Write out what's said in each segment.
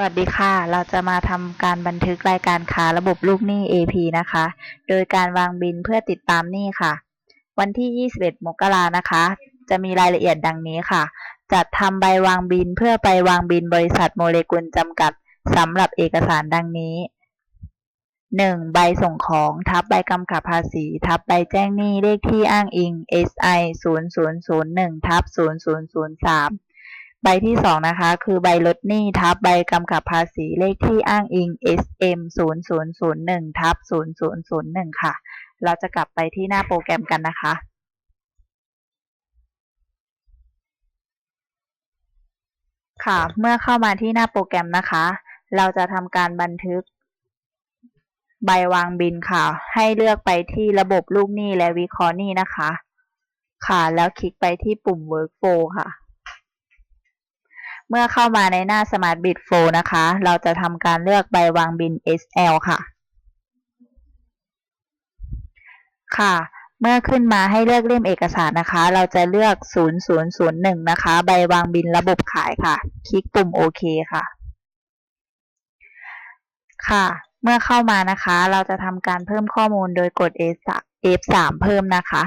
สวัสดีค่ะ เราจะมาทำการบันทึกรายการค้าระบบลูกหนี้ AP นะคะ โดยการวางบินเพื่อติดตามหนี้ค่ะ วันที่ 21 มกรานะคะ จะมีรายละเอียดดังนี้ค่ะ จัดทำใบวางบินเพื่อไปวางบินบริษัทโมเลกุลจำกัดสำหรับเอกสารดังนี้ 1. ใบส่งของทับใบกำกับภาษี ทับใบแจ้งหนี้เลขที่อ้างอิง SI 0001ทับ0003 ใบที่สองนะคะ คือใบลดหนี้ทับใบกำกับภาษีเลขที่อ้างอิง SM 0001ทับ0001 ค่ะ เราจะกลับไปที่หน้าโปรแกรมกันนะคะ ค่ะ เมื่อเข้ามาที่หน้าโปรแกรมนะคะ เราจะทำการบันทึก ใบวางบินค่ะ ให้เลือกไปที่ระบบลูกหนี้และวิเคราะห์หนี้นะคะ ค่ะ แล้วคลิกไปที่ปุ่ม Workflow ค่ะ เมื่อเข้ามาในหน้า Smart Bid Flow นะคะ เราจะทำการเลือกใบวางบิน SL ค่ะ ค่ะ เมื่อขึ้นมาให้เลือกเล่มเอกสารนะคะ เราจะเลือก 0001 นะคะ ใบวางบินระบบขายค่ะ คลิกปุ่มโอเคค่ะ ค่ะ เมื่อเข้ามานะคะ เราจะทำการเพิ่มข้อมูลโดยกด F3 เพิ่มนะคะ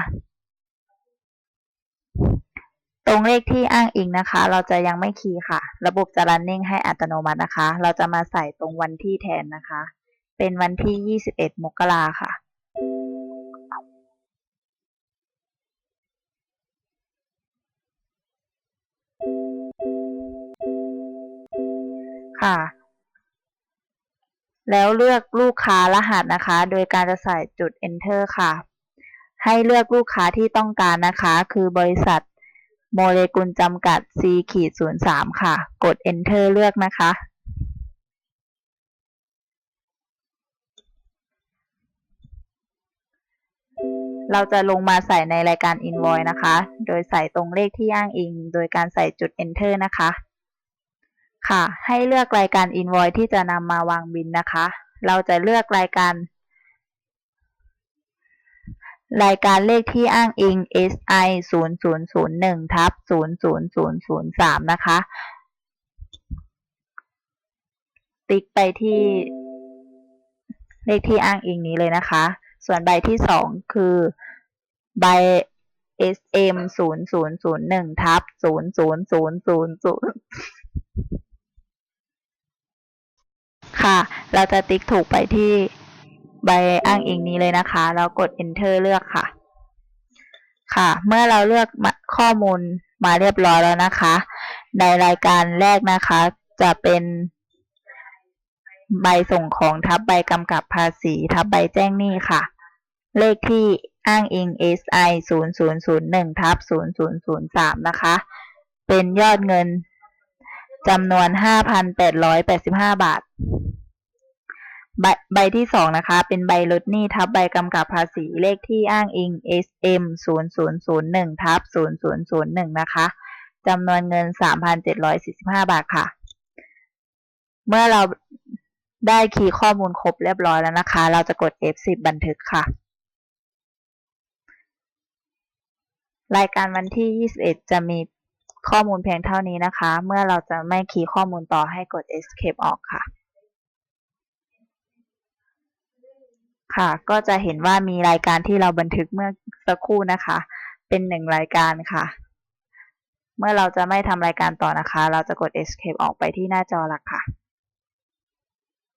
ตรงเลขที่อ้างอิงนะคะ เราจะยังไม่คีย์ค่ะ ระบบจะ running ให้อัตโนมัตินะคะ เราจะมาใส่ตรงวันที่แทนนะคะ เป็นวันที่ 21 มกราค่ะ ค่ะ แล้วเลือกลูกค้ารหัสนะคะ โดยการจะใส่จุด enter ค่ะ ให้เลือกลูกค้าที่ต้องการนะคะ คือบริษัท โมเลกุลจำกัด C ขีด03 ค่ะ กด enter เลือกนะคะ เราจะลงมาใส่ในรายการ invoice นะคะ โดยใส่ตรงเลขที่อ้างอิง โดยการใส่จุด enter นะคะ ค่ะ ให้เลือกรายการ invoice ที่จะนำมาวางบินนะคะ เราจะเลือกรายการ รายการเลขที่อ้างอิง SI 0001ทับ00003 นะคะ ติ๊กไปที่เลขที่อ้างอิงนี้เลยนะคะ ส่วนใบที่สองคือใบ SM 0001ทับ00000ค่ะ เราจะติ๊กถูกไปที่ ใบอ้างอิงนี้เลยนะคะ แล้วกด enter เลือกค่ะ ค่ะ เมื่อเราเลือกข้อมูลมาเรียบร้อยแล้วนะคะ ในรายการแรกนะคะ จะเป็นใบส่งของทับใบกำกับภาษี ทับใบแจ้งหนี้ค่ะ เลขที่อ้างอิง SI 0001ทับ0003 นะคะ เป็นยอดเงินจำนวน 5,885 บาท ใบใบที่สองนะคะ เป็นใบลดหนี้ทับใบกำกับภาษีเลขที่อ้างอิง SM 0001ทับ0001นะคะจำนวนเงิน 3,745 บาทค่ะ เมื่อเราได้คีย์ข้อมูลครบเรียบร้อยแล้วนะคะ เราจะกด F10 บันทึกค่ะ รายการวันที่ 21 จะมีข้อมูลเพียงเท่านี้นะคะ เมื่อเราจะไม่คีย์ข้อมูลต่อให้กด escape ออกค่ะ ค่ะ ก็จะเห็นว่ามีรายการที่เราบันทึกเมื่อสักครู่นะคะ เป็นหนึ่งรายการค่ะ เมื่อเราจะไม่ทำรายการต่อนะคะ เราจะกด escape ออกไปที่หน้าจอหลักค่ะ